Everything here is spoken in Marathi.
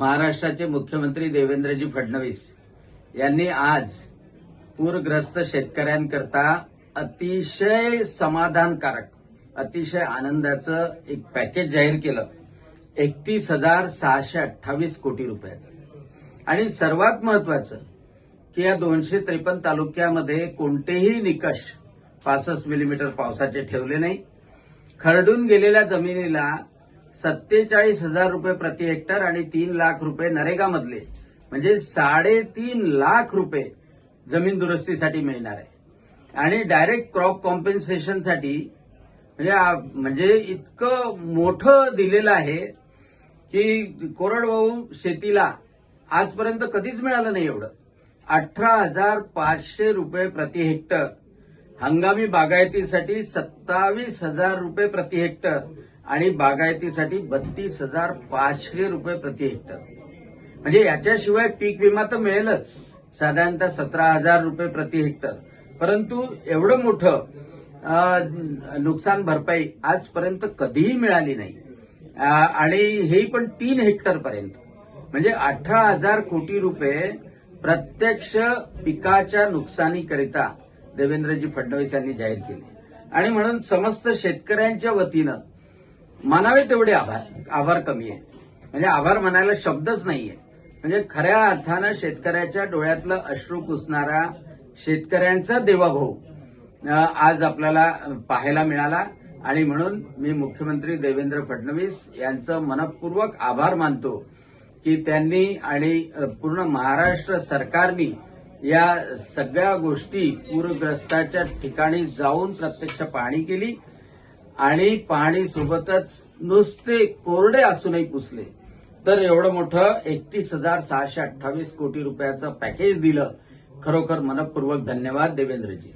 महाराष्ट्राचे मुख्यमंत्री देवेंद्रजी फडणवीस यांनी आज पूरग्रस्त शेतकऱ्यांकरता अतिशय समाधानकारक अतिशय आनंदाचं एक पॅकेज जाहीर केलं. एकतीस हजार सहाशे अठ्ठावीस कोटी रुपयाचं. आणि सर्वात महत्वाचं की या दोनशे त्रेपन्न तालुक्यामध्ये कोणतेही निकष पासष्ट मिलीमीटर पावसाचे ठेवले नाही. खरडून गेलेल्या जमिनीला सत्तेचाळीस हजार रुपये प्रति हेक्टर आणि तीन लाख रुपये नरेगामधले. म्हणजे साडेतीन लाख रुपये जमीन दुरुस्तीसाठी मिळणार आहे. आणि डायरेक्ट क्रॉप कॉम्पेन्सेशनसाठी म्हणजे आ- म्हणजे इतकं मोठं दिलेलं आहे की कोरडवाहू शेतीला आजपर्यंत कधीच मिळालं नाही एवढं. अठरा हजार पाचशे रुपये प्रति हेक्टर हंगामी बागायतीसाठी सत्तावीस हजार रुपये प्रति हेक्टर आणि बागायतीसाठी बत्तीस हजार पाचशे रुपये प्रति हेक्टर. म्हणजे याच्याशिवाय पीक विमा तर मिळेलच. साधारणतः सतरा हजार रुपये प्रति हेक्टर. परंतु एवढं मोठं नुकसान भरपाई आजपर्यंत कधीही मिळाली नाही. आणि हे पण तीन हेक्टर पर्यंत. म्हणजे अठरा हजार कोटी रुपये प्रत्यक्ष पिकाच्या नुकसानीकरिता देवेंद्रजी फडणवीस यांनी जाहीर केली. आणि म्हणून समस्त शेतकऱ्यांच्या वतीनं मानावे तेवढे आभार आभार कमी आहे म्हणजे आभार म्हणायला शब्दच नाहीये. म्हणजे खऱ्या अर्थानं शेतकऱ्याच्या डोळ्यातलं अश्रू पुसणारा शेतकऱ्यांचा देवाभाऊ आज आपल्याला पाहायला मिळाला. आणि म्हणून मी मुख्यमंत्री देवेंद्र फडणवीस यांचं मनपूर्वक आभार मानतो की त्यांनी आणि पूर्ण महाराष्ट्र सरकारनी या सगळ्या गोष्टी पूरग्रस्ताच्या ठिकाणी जाऊन प्रत्यक्ष पाहणी केली आणि पाहणीसोबतच नुसते कोरडे असूनही पुसले. तर एवढं मोठं एकतीस हजार सहाशे अठ्ठावीस कोटी रुपयाचं पॅकेज दिलं. खरोखर मनपूर्वक धन्यवाद देवेंद्रजी.